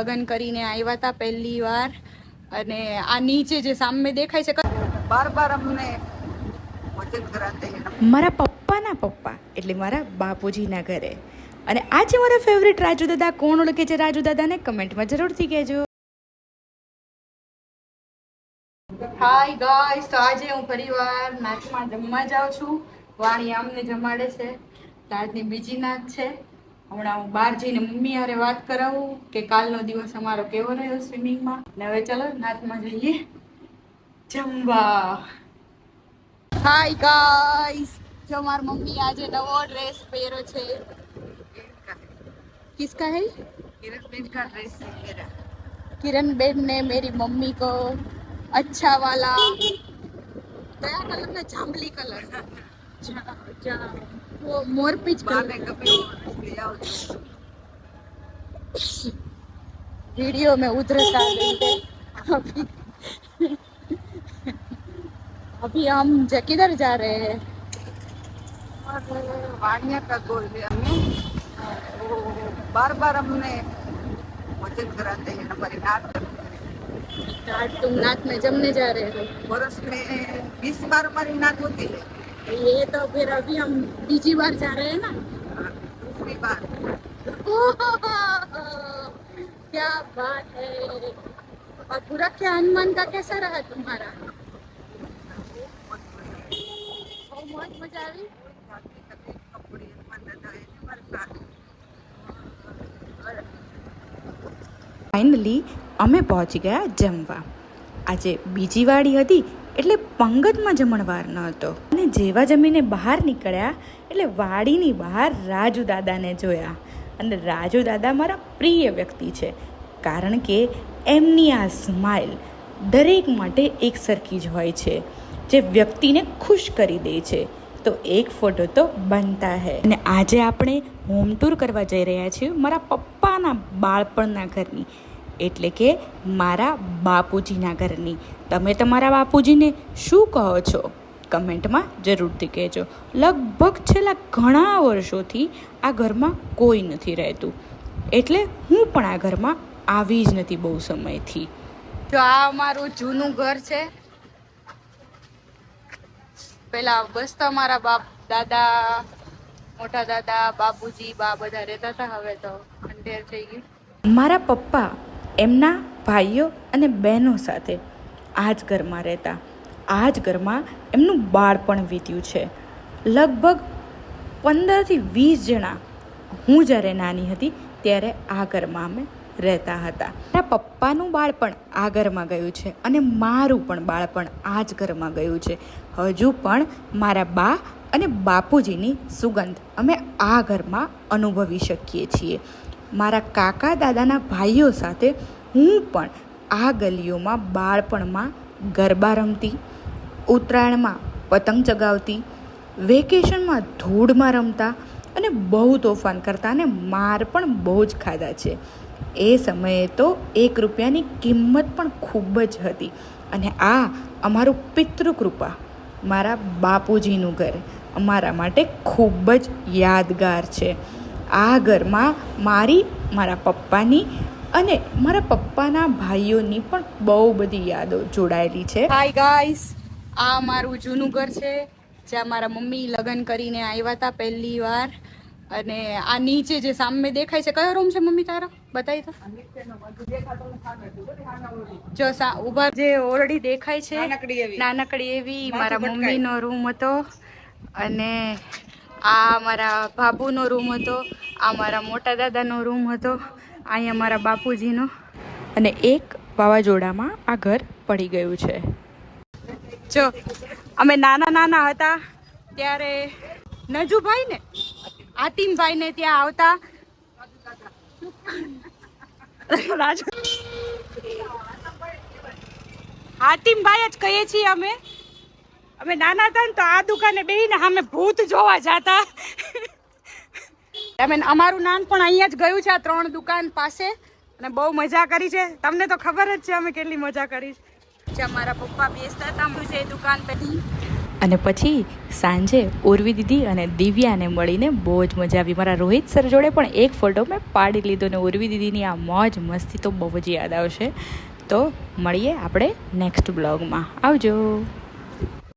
લગ્ન કરીને આવ્યા હતા પહેલી વાર અને આ નીચે જે સામે દેખાય છે બાર બાર અમને મારા પપ્પાના પપ્પા એટલે મારા બાપુજીના ઘરે. અને આ છે મારા ફેવરેટ રાજુ દાદા કોણ ઓળખે છે રાજુ દાદાને કમેન્ટમાં જરૂરથી કહેજો. હાય ગાઈસ તો આજે હું ફરીવાર નાચમાં જમવા જાઉં છું. વાણી અમને જમાડે છે. આજની બીજી નાચ છે. હમણાં હું બહાર જઈને મમ્મી હારે વાત કરાવું કે કાલનો દિવસ અમારો કેવો રહ્યો સ્વિમિંગમાં? ને હવે ચાલો નાથમાં જઈએ. જમવા હાય ગાઈસ જો માર મમ્મી આજે નવો ડ્રેસ પહેર્યો છે. કિસકા હે કિરણબેન કા ડ્રેસ હે મેરા કિરણબેન ને મેરી મમ્મી કો અચ્છા વાલા. કયા કલર ને જાંબલી કલર. જા જા મોર પીચ કલર. वीडियो में उधरस आ गई है। अभी अभी हम किधर जा रहे हैं? और वाणिया का गोल है हमें। वो बार बार हमने भोजन कराते हैं हमारे नाथ आज तुम नाच में जमने जा रहे हो। वर्ष में बीस बार हमारी नाथ होती है। ये तो फिर अभी हम बीजी बार जा रहे हैं ना। क्या बात है और पूरा क्या अनुमान का कैसा रहा तुम्हारा બહુ મોજ મજા આવી कपड़े मदद है हमारे साथ ફાઇનલી અમે પહોંચી ગયા જમવા આજે બીજી વાડી હતી એટલે પંગતમાં જમણવાર ન હતો અને જેવા જમીને બહાર નીકળ્યા એટલે વાડીની બહાર રાજુ દાદાને જોયા અને રાજુ દાદા મારા પ્રિય વ્યક્તિ છે. કારણ કે એમની આ સ્માઇલ દરેક માટે એક સરખી જ હોય છે, જે વ્યક્તિને ખુશ કરી દે છે. તો એક ફોટો તો બનતા હે. અને આજે આપણે હોમ ટૂર કરવા જઈ રહ્યા છીએ મારા પપ્પાના બાળપણના ઘરની. એટલે કે મારા બાપુજીના ઘરની. તમે તમારા બાપુજીને શું કહો છો? કમેન્ટમાં જરૂરથી કહેજો. લગભગ છેલ્લા ઘણા વર્ષોથી આ ઘરમાં કોઈ નથી રહેતું. એટલે હું પણ આ ઘરમાં આવી જ નથી બહુ સમયથી. તો આ અમારું જૂનું ઘર છે. પેલા બસ તો અમારા બાપ દાદા મોટા દાદા બાપુજી બા બધા રહેતા હતા હવે તો અંધેર થઈ ગયું. મારા પપ્પા એમના ભાઈઓ અને બહેનો સાથે આ જ ઘરમાં રહેતા. આ જ ઘરમાં એમનું બાળપણ વીત્યું છે. લગભગ પંદરથી વીસ જણા હું જ્યારે નાની હતી ત્યારે આ ઘરમાં અમે રહેતા હતા. મારા પપ્પાનું બાળપણ આ ઘરમાં ગયું છે અને મારું પણ બાળપણ આ જ ઘરમાં ગયું છે. હજુ પણ મારા બા અને બાપુજીની સુગંધ અમે આ ઘરમાં અનુભવી શકીએ છીએ. મારા કાકા દાદાના ભાઈઓ સાથે હું પણ આ ગલીઓમાં બાળપણમાં ગરબા રમતી ઉત્તરાયણમાં પતંગ ચગાવતી, વેકેશનમાં ધૂળમાં રમતા અને બહુ તોફાન કરતા અને માર પણ બહુ જ ખાધા છે. એ સમયે તો એક રૂપિયાની કિંમત પણ ખૂબ જ હતી અને આ અમારું પિતૃકૃપા, મારા બાપુજીનું ઘર અમારા માટે ખૂબ જ યાદગાર છે. આ ઘરમાં મારી, મારા પપ્પાની અને મારા પપ્પાના ભાઈઓની પણ બહુ બધી યાદો જોડાયેલી છે. હાય ગાઈસ આ મારું જૂનું ઘર છે જ્યાં મારા મમ્મી લગ્ન કરીને આવ્યા હતા પહેલી વાર. અને આ નીચે જે સામે દેખાય છે કયો રૂમ છે મમ્મી તારો? બતાવી તો. જો સા ઊભા જે ઓરડી દેખાય છે નાનકડી એવી. મારા. મમ્મીનો રૂમ હતો. અને આ મારા બાબુનો રૂમ હતો આ મારા મોટા દાદાનો રૂમ હતો અહીંયા મારા બાપુજીનો. અને એક વાવાઝોડામાં આ ઘર પડી ગયું છે. જો, અમે નાના નાના હતા ત્યારે નજુભાઈ ને આતિમભાઈ ને ત્યાં આવતા. રાજુ. આતિમભાઈ જ કહીએ છીએ અમે. અમે નાના હતા ને તો આ દુકાને બેહીને અમે ભૂત જોવા જાતા. અમે અમારું નાનપણ અહીંયા જ ગયું છે, આ ત્રણ દુકાન પાસે. અને બહુ મજા કરી છે. તમને તો ખબર જ છે અમે કેટલી મજા કરી છે. જ્યાં મારા પપ્પા બેસતા હતા એ દુકાન પરથી અને પછી સાંજે ઉર્વી દીદી અને દિવ્યાને મળીને બહુ જ મજા આવી. મારા રોહિત સર જોડે પણ એક ફોટો મેં પાડી લીધો ને ઉર્વી દીદીની આ મોજ મસ્તી તો બહુ જ યાદ આવશે. તો મળીએ આપણે નેક્સ્ટ બ્લોગમાં આવજો.